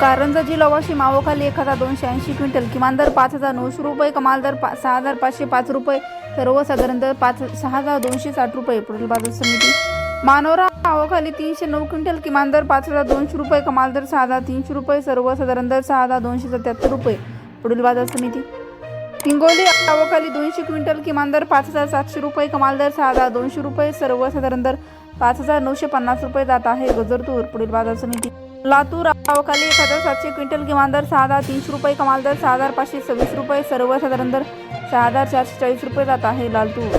कारंजाची लवाशी मावोखाली एक हजार दोनशे ऐंशी क्विंटल किमान दर पाच हजार नऊशे रुपये कमाल दर पा सहा हजार पाचशे पाच रुपये सर्वसाधारण दर पाच सहा हजार दोनशे साठ रुपये. पुढील बाजार समिती. मानोरा मावोखाली तीनशे नऊ क्विंटल किमान दर पाच हजार दोनशे रुपये कमाल दर सहा हजार तीनशे रुपये सर्वसाधारण दर सहा हजार दोनशे सत्याहत्तर रुपये. पुढील बाजार समिती. हिंगोली आवखाली दोनशे क्विंटल किमान दर पाच हजार सातशे रुपये कमाल दर सहा हजार दोनशे रुपये सर्वसाधारण दर पाच हजार नऊशे पन्नास रुपये जात आहे गजरतूर. पुढील बाजार समिती. लातूर आवखाली एक हजार सातशे क्विंटल किमान दर सहा हजार तीनशे रुपये कमाल दर सहा हजार पाचशे सव्वीस रुपये सर्वसाधारण दर सहा हजार चारशे चाळीस रुपये जात आहे लातूर.